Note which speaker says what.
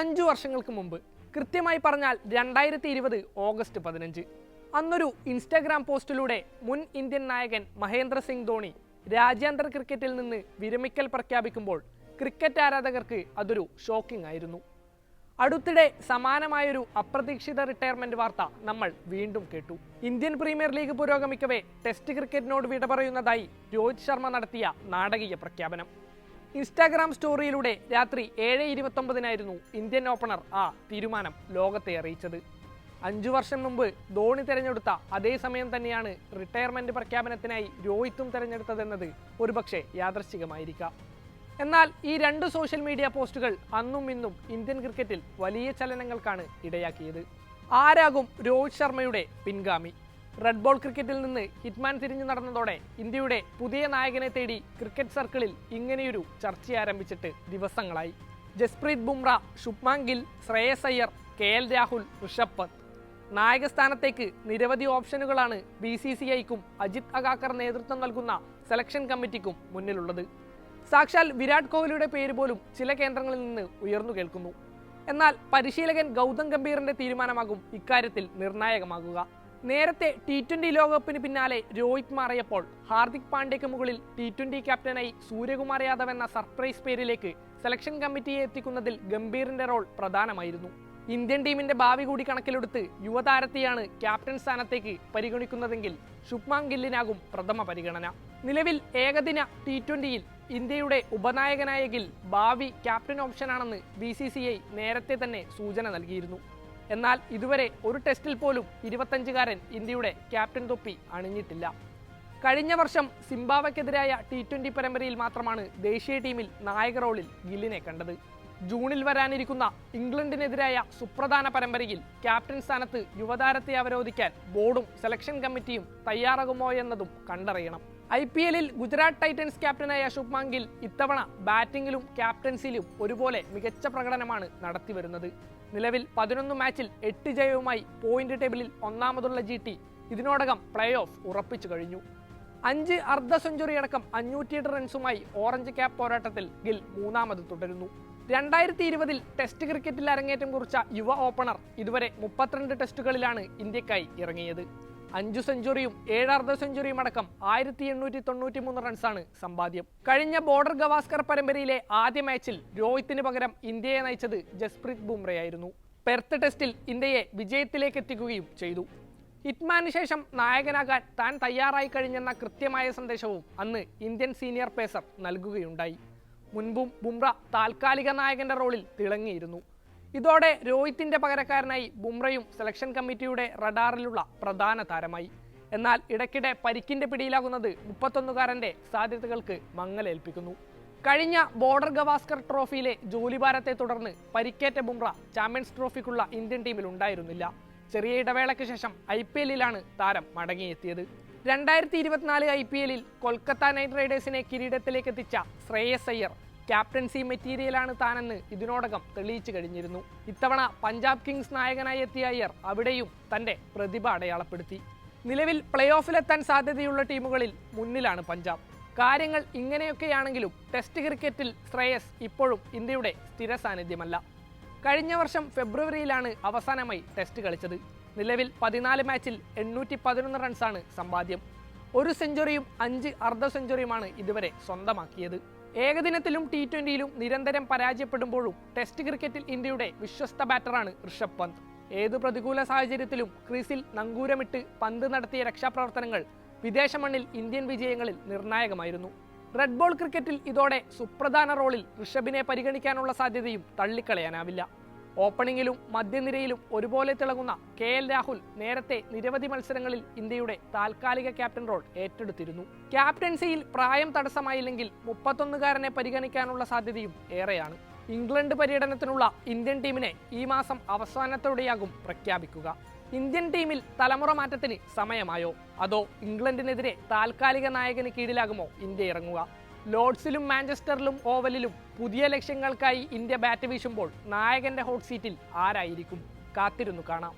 Speaker 1: അഞ്ചു വർഷങ്ങൾക്ക് മുമ്പ്. കൃത്യമായി പറഞ്ഞാൽ രണ്ടായിരത്തി ഇരുപത് ഓഗസ്റ്റ് പതിനഞ്ച്. അന്നൊരു ഇൻസ്റ്റാഗ്രാം പോസ്റ്റിലൂടെ മുൻ ഇന്ത്യൻ നായകൻ മഹേന്ദ്ര സിംഗ് ധോണി രാജ്യാന്തര ക്രിക്കറ്റിൽ നിന്ന് വിരമിക്കൽ പ്രഖ്യാപിക്കുമ്പോൾ ക്രിക്കറ്റ് ആരാധകർക്ക് അതൊരു ഷോക്കിംഗ് ആയിരുന്നു. അടുത്തിടെ സമാനമായൊരു അപ്രതീക്ഷിത റിട്ടയർമെന്റ് വാർത്ത നമ്മൾ വീണ്ടും കേട്ടു. ഇന്ത്യൻ പ്രീമിയർ ലീഗ് പുരോഗമിക്കവേ ടെസ്റ്റ് ക്രിക്കറ്റിനോട് വിട പറയുന്നതായി രോഹിത് ശർമ്മ നടത്തിയ നാടകീയ പ്രഖ്യാപനം. ഇൻസ്റ്റാഗ്രാം സ്റ്റോറിയിലൂടെ രാത്രി ഏഴ് ഇരുപത്തൊമ്പതിനായിരുന്നു ഇന്ത്യൻ ഓപ്പണർ ആ തീരുമാനം ലോകത്തെ അറിയിച്ചത്. അഞ്ചു വർഷം മുമ്പ് ധോണി തിരഞ്ഞെടുത്ത അതേ സമയം തന്നെയാണ് റിട്ടയർമെന്റ് പ്രഖ്യാപനത്തിനായി രോഹിത്തും തിരഞ്ഞെടുത്തതെന്നത് ഒരുപക്ഷെ യാദർശികമായിരിക്കാം എന്നാൽ ഈ രണ്ട് സോഷ്യൽ മീഡിയ പോസ്റ്റുകൾ അന്നും ഇന്നും ഇന്ത്യൻ ക്രിക്കറ്റിൽ വലിയ ചലനങ്ങൾക്കാണ് ഇടയാക്കിയത്. ആരാകും രോഹിത് ശർമ്മയുടെ പിൻഗാമി? റെഡ് ബോൾ ക്രിക്കറ്റിൽ നിന്ന് ഹിറ്റ്മാൻ തിരിഞ്ഞു നടന്നതോടെ ഇന്ത്യയുടെ പുതിയ നായകനെ തേടി ക്രിക്കറ്റ് സർക്കിളിൽ ഇങ്ങനെയൊരു ചർച്ച ആരംഭിച്ചിട്ട് ദിവസങ്ങളായി. Jasprit Bumrah Shubman Gill Shreyas Iyer K L Rahul Rishabh Pant. നായകസ്ഥാനത്തേക്ക് നിരവധി ഓപ്ഷനുകളാണ് ബി സി സി ഐക്കും അജിത് അഗാക്കർ നേതൃത്വം നൽകുന്ന സെലക്ഷൻ കമ്മിറ്റിക്കും മുന്നിലുള്ളത്. സാക്ഷാൽ വിരാട് കോഹ്ലിയുടെ പേര് പോലും ചില കേന്ദ്രങ്ങളിൽ നിന്ന് ഉയർന്നു കേൾക്കുന്നു. എന്നാൽ പരിശീലകൻ ഗൗതം ഗംഭീറിന്റെ തീരുമാനമാകും ഇക്കാര്യത്തിൽ നിർണായകമാകുക. നേരത്തെ ടി ട്വന്റി ലോകകപ്പിന് പിന്നാലെ രോഹിത് മാറിയപ്പോൾ ഹാർദിക് പാണ്ഡ്യയ്ക്ക് മുകളിൽ ടി ട്വന്റി ക്യാപ്റ്റനായി സൂര്യകുമാർ യാദവ് എന്ന സർപ്രൈസ് പേരിലേക്ക് സെലക്ഷൻ കമ്മിറ്റിയെ എത്തിക്കുന്നതിൽ ഗംഭീറിന്റെ റോൾ പ്രധാനമായിരുന്നു. ഇന്ത്യൻ ടീമിന്റെ ഭാവി കൂടി കണക്കിലെടുത്ത് യുവതാരത്തെയാണ് ക്യാപ്റ്റൻ സ്ഥാനത്തേക്ക് പരിഗണിക്കുന്നതെങ്കിൽ ശുഭ്മാൻ ഗില്ലിനാകും പ്രഥമ പരിഗണന. നിലവിൽ ഏകദിന ടി ട്വന്റിയിൽ ഇന്ത്യയുടെ ഉപനായകനായ ഗിൽ ഭാവി ക്യാപ്റ്റൻ ഓപ്ഷനാണെന്ന് ബി നേരത്തെ തന്നെ സൂചന നൽകിയിരുന്നു. എന്നാൽ ഇതുവരെ ഒരു ടെസ്റ്റിൽ പോലും ഇരുപത്തഞ്ചുകാരൻ ഇന്ത്യയുടെ ക്യാപ്റ്റൻ തൊപ്പി അണിഞ്ഞിട്ടില്ല. കഴിഞ്ഞ വർഷം സിംബാവയ്ക്കെതിരായ ടി ട്വന്റി പരമ്പരയിൽ മാത്രമാണ് ദേശീയ ടീമിൽ നായക റോളിൽ ഗില്ലിനെ കണ്ടത്. ജൂണിൽ വരാനിരിക്കുന്ന ഇംഗ്ലണ്ടിനെതിരായ സുപ്രധാന പരമ്പരയിൽ ക്യാപ്റ്റൻ സ്ഥാനത്ത് യുവതാരത്തെ അവരോധിക്കാൻ ബോർഡും സെലക്ഷൻ കമ്മിറ്റിയും തയ്യാറാകുമോ എന്നതും കണ്ടറിയണം. ഐ പി എല്ലിൽ ഗുജറാത്ത് ടൈറ്റൻസ് ക്യാപ്റ്റനായ ശുഭ്മാൻ ഗിൽ ഇത്തവണ ബാറ്റിംഗിലും ക്യാപ്റ്റൻസിയിലും ഒരുപോലെ മികച്ച പ്രകടനമാണ് നടത്തിവരുന്നത്. നിലവിൽ പതിനൊന്ന് മാച്ചിൽ എട്ട് ജയവുമായി പോയിന്റ് ടേബിളിൽ ഒന്നാമതുള്ള ജി ടി ഇതിനോടകം പ്ലേ ഓഫ് ഉറപ്പിച്ചു കഴിഞ്ഞു. അഞ്ച് അർദ്ധ സെഞ്ചുറി അടക്കം അഞ്ഞൂറ്റിയെട്ട് റൺസുമായി ഓറഞ്ച് ക്യാപ് പോരാട്ടത്തിൽ ഗിൽ മൂന്നാമത് തുടരുന്നു. രണ്ടായിരത്തി ഇരുപതിൽ ടെസ്റ്റ് ക്രിക്കറ്റിൽ അരങ്ങേറ്റം കുറിച്ച യുവ ഓപ്പണർ ഇതുവരെ മുപ്പത്തിരണ്ട് ടെസ്റ്റുകളിലാണ് ഇന്ത്യക്കായി ഇറങ്ങിയത്. അഞ്ചു സെഞ്ചുറിയും ഏഴ് സെഞ്ചുറിയും അടക്കം ആയിരത്തി എണ്ണൂറ്റി തൊണ്ണൂറ്റി മൂന്ന് റൺസാണ് സമ്പാദ്യം. കഴിഞ്ഞ ബോർഡർ ഗവാസ്കർ പരമ്പരയിലെ ആദ്യ മാച്ചിൽ രോഹിത്തിന് പകരം ഇന്ത്യയെ നയിച്ചത് ജസ്പ്രീത് ബുംറയായിരുന്നു. പെർത്ത് ടെസ്റ്റിൽ ഇന്ത്യയെ വിജയത്തിലേക്ക് എത്തിക്കുകയും ചെയ്തു. ഹിറ്റ്മാന് ശേഷം നായകനാകാൻ താൻ തയ്യാറായി കഴിഞ്ഞെന്ന കൃത്യമായ സന്ദേശവും അന്ന് ഇന്ത്യൻ സീനിയർ പേസർ നൽകുകയുണ്ടായി. മുൻപും ബുംറ താൽക്കാലിക നായകന്റെ റോളിൽ തിളങ്ങിയിരുന്നു. ഇതോടെ രോഹിത്തിന്റെ പകരക്കാരനായി ബുംറയും സെലക്ഷൻ കമ്മിറ്റിയുടെ റഡാറിലുള്ള പ്രധാന താരമായി. എന്നാൽ ഇടയ്ക്കിടെ പരിക്കിന്റെ പിടിയിലാകുന്നത് മുപ്പത്തൊന്നുകാരന്റെ സാധ്യതകൾക്ക് മങ്ങലേൽപ്പിക്കുന്നു. കഴിഞ്ഞ ബോർഡർ ഗവാസ്കർ ട്രോഫിയിലെ ജോലിഭാരത്തെ തുടർന്ന് പരിക്കേറ്റ ബുംറ ചാമ്പ്യൻസ് ട്രോഫിക്കുള്ള ഇന്ത്യൻ ടീമിൽ ഉണ്ടായിരുന്നില്ല. ചെറിയ ഇടവേളയ്ക്ക് ശേഷം ഐ പി എല്ലിലാണ് താരം മടങ്ങിയെത്തിയത്. രണ്ടായിരത്തി ഇരുപത്തിനാല് ഐ പി എല്ലിൽ കൊൽക്കത്ത നൈറ്റ് റൈഡേഴ്സിനെ കിരീടത്തിലേക്ക് എത്തിച്ച ശ്രേയസ് അയ്യർ ക്യാപ്റ്റൻസി മെറ്റീരിയലാണ് താനെന്ന് ഇതിനോടകം തെളിയിച്ചു കഴിഞ്ഞിരുന്നു. ഇത്തവണ പഞ്ചാബ് കിങ്സ് നായകനായി എത്തിയ അയ്യർ അവിടെയും തന്റെ പ്രതിഭ അടയാളപ്പെടുത്തി. നിലവിൽ പ്ലേ ഓഫിലെത്താൻ സാധ്യതയുള്ള ടീമുകളിൽ മുന്നിലാണ് പഞ്ചാബ്. കാര്യങ്ങൾ ഇങ്ങനെയൊക്കെയാണെങ്കിലും ടെസ്റ്റ് ക്രിക്കറ്റിൽ ശ്രേയസ് ഇപ്പോഴും ഇന്ത്യയുടെ സ്ഥിര സാന്നിധ്യമല്ല. കഴിഞ്ഞ വർഷം ഫെബ്രുവരിയിലാണ് അവസാനമായി ടെസ്റ്റ് കളിച്ചത്. നിലവിൽ പതിനാല് മാച്ചിൽ എണ്ണൂറ്റി പതിനൊന്ന് റൺസാണ് സമ്പാദ്യം. ഒരു സെഞ്ചുറിയും അഞ്ച് അർദ്ധ സെഞ്ചുറിയുമാണ് ഇതുവരെ സ്വന്തമാക്കിയത്. ഏകദിനത്തിലും ടി ട്വന്റിയിലും നിരന്തരം പരാജയപ്പെടുമ്പോഴും ടെസ്റ്റ് ക്രിക്കറ്റിൽ ഇന്ത്യയുടെ വിശ്വസ്ത ബാറ്ററാണ് ഋഷഭ് പന്ത്. ഏതു പ്രതികൂല സാഹചര്യത്തിലും ക്രീസിൽ നങ്കൂരമിട്ട് പന്ത് നടത്തിയ രക്ഷാപ്രവർത്തനങ്ങൾ വിദേശ മണ്ണിൽ ഇന്ത്യൻ വിജയങ്ങളിൽ നിർണായകമായിരുന്നു. റെഡ് ബോൾ ക്രിക്കറ്റിൽ ഇതോടെ സുപ്രധാന റോളിൽ ഋഷഭിനെ പരിഗണിക്കാനുള്ള സാധ്യതയും തള്ളിക്കളയാനാവില്ല. ഓപ്പണിംഗിലും മധ്യനിരയിലും ഒരുപോലെ തിളങ്ങുന്ന കെ എൽ രാഹുൽ നേരത്തെ നിരവധി മത്സരങ്ങളിൽ ഇന്ത്യയുടെ താൽക്കാലിക ക്യാപ്റ്റൻ റോൾ ഏറ്റെടുത്തിരുന്നു. ക്യാപ്റ്റൻസിയിൽ പ്രായം തടസ്സമായില്ലെങ്കിൽ മുപ്പത്തൊന്നുകാരനെ പരിഗണിക്കാനുള്ള സാധ്യതയും ഏറെയാണ്. ഇംഗ്ലണ്ട് പര്യടനത്തിനുള്ള ഇന്ത്യൻ ടീമിനെ ഈ മാസം അവസാനത്തോടെയാകും പ്രഖ്യാപിക്കുക. ഇന്ത്യൻ ടീമിൽ തലമുറ മാറ്റത്തിന് സമയമായോ? അതോ ഇംഗ്ലണ്ടിനെതിരെ താൽക്കാലിക നായകന് കീഴിലാകുമോ ഇന്ത്യ ഇറങ്ങുക? ലോർഡ്സിലും മാഞ്ചസ്റ്ററിലും ഓവലിലും പുതിയ ലക്ഷ്യങ്ങൾക്കായി ഇന്ത്യ ബാറ്റ് വീശുമ്പോൾ നായകന്റെ ഹോട്ട് സീറ്റിൽ ആരായിരിക്കും? കാത്തിരുന്നു കാണാം.